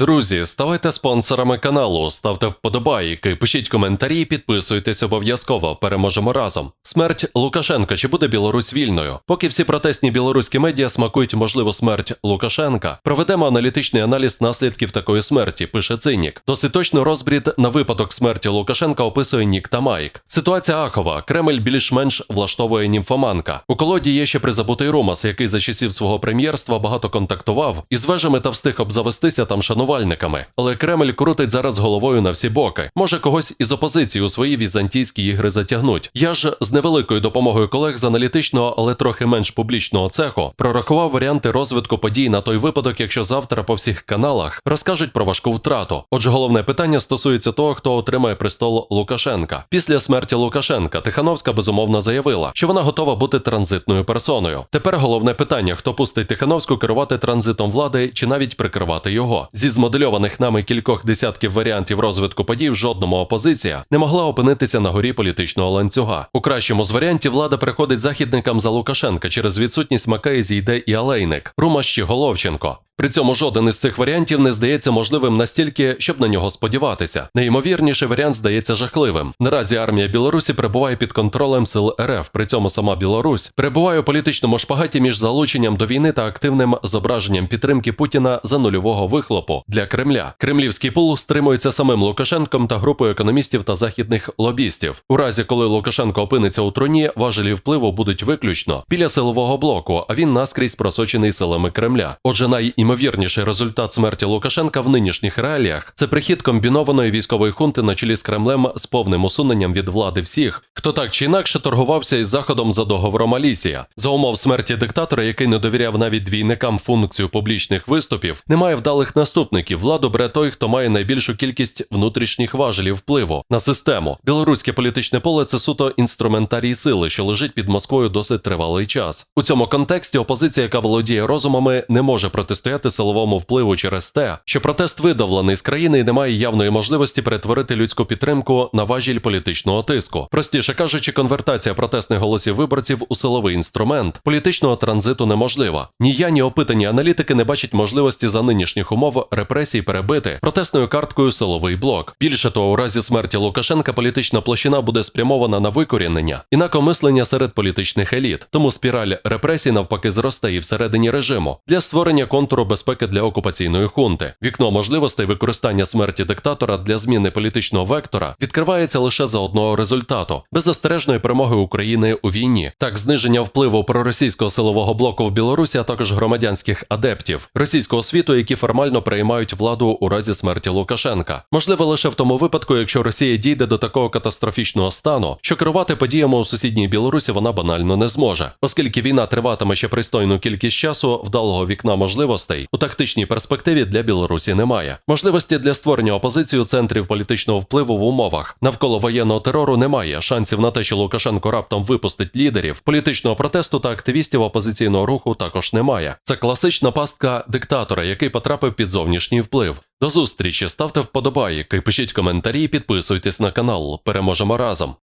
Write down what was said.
Друзі, ставайте спонсорами каналу, ставте вподобайки, пишіть коментарі, підписуйтесь обов'язково. Переможемо разом. Смерть Лукашенка чи буде Білорусь вільною? Поки всі протестні білоруські медіа смакують можливу смерть Лукашенка, проведемо аналітичний аналіз наслідків такої смерті. Пише Цинік. Досить точно розбрід на випадок смерті Лукашенка описує Нік та Майк. Ситуація ахова. Кремль більш-менш влаштовує німфоманка. У колоді є ще призабутий Ромас, який за часів свого прем'єрства багато контактував із вежами та встиг обзавестися там шанувальниками. Але Кремль крутить зараз головою на всі боки. Може когось із опозиції у свої візантійські ігри затягнуть. Я ж з невеликою допомогою колег з аналітичного, але трохи менш публічного цеху прорахував варіанти розвитку подій на той випадок, якщо завтра по всіх каналах розкажуть про важку втрату. Отже, головне питання стосується того, хто отримає престол Лукашенка. Після смерті Лукашенка Тихановська безумовно заявила, що вона готова бути транзитною персоною. Тепер головне питання: хто пустить Тихановську керувати транзитом влади чи навіть прикривати його. Зі змодельованих нами кількох десятків варіантів розвитку подій в жодному опозиція не могла опинитися на горі політичного ланцюга. У кращому з варіантів влада приходить західникам за Лукашенка через відсутність Макеї зійде і Алейник, Румаш чи Головченко. При цьому жоден із цих варіантів не здається можливим настільки, щоб на нього сподіватися. Найімовірніший варіант здається жахливим. Наразі армія Білорусі перебуває під контролем сил РФ. При цьому сама Білорусь перебуває у політичному шпагаті між залученням до війни та активним зображенням підтримки Путіна за нульового вихлопу для Кремля. Кремлівський пул стримується самим Лукашенком та групою економістів та західних лобістів. У разі, коли Лукашенко опиниться у труні, важелі впливу будуть виключно біля силового блоку, а він наскрізь просочений силами Кремля. Отже, найімовірніший результат смерті Лукашенка в нинішніх реаліях. Це прихід комбінованої військової хунти на чолі з Кремлем з повним усуненням від влади всіх, хто так чи інакше торгувався із заходом за договором Алісія. За умов смерті диктатора, який не довіряв навіть двійникам функцію публічних виступів, немає вдалих наступників. Владу бере той, хто має найбільшу кількість внутрішніх важелів впливу на систему. Білоруське політичне поле це суто інструментарій сили, що лежить під Москвою досить тривалий час. У цьому контексті опозиція, яка володіє розумами, не може протистояти силовому впливу через те, що протест видавлений з країни і не має явної можливості перетворити людську підтримку на важіль політичного тиску. Простіше кажучи, конвертація протестних голосів виборців у силовий інструмент політичного транзиту неможлива. Ні я, ні опитані аналітики не бачать можливості за нинішніх умов репресій перебити протестною карткою силовий блок. Більше того, у разі смерті Лукашенка політична площина буде спрямована на викорінення інакомислення серед політичних еліт. Тому спіраль репресій навпаки зросте і всередині режиму для створення контуру безпеки для окупаційної хунти. Вікно можливостей використання смерті диктатора для зміни політичного вектора відкривається лише за одного результату беззастережної перемоги України у війні. Так, зниження впливу проросійського силового блоку в Білорусі, а також громадянських адептів російського світу, які формально приймають владу у разі смерті Лукашенка. Можливо, лише в тому випадку, якщо Росія дійде до такого катастрофічного стану, що керувати подіями у сусідній Білорусі вона банально не зможе, оскільки війна триватиме ще пристойну кількість часу, вдалого вікна можливостей у тактичній перспективі для Білорусі немає. Можливості для створення опозиції у центрів політичного впливу в умовах навколо воєнного терору немає. Шансів на те, що Лукашенко раптом випустить лідерів політичного протесту та активістів опозиційного руху також немає. Це класична пастка диктатора, який потрапив під зовнішній вплив. До зустрічі, ставте вподобайки, пишіть коментарі, підписуйтесь на канал. Переможемо разом.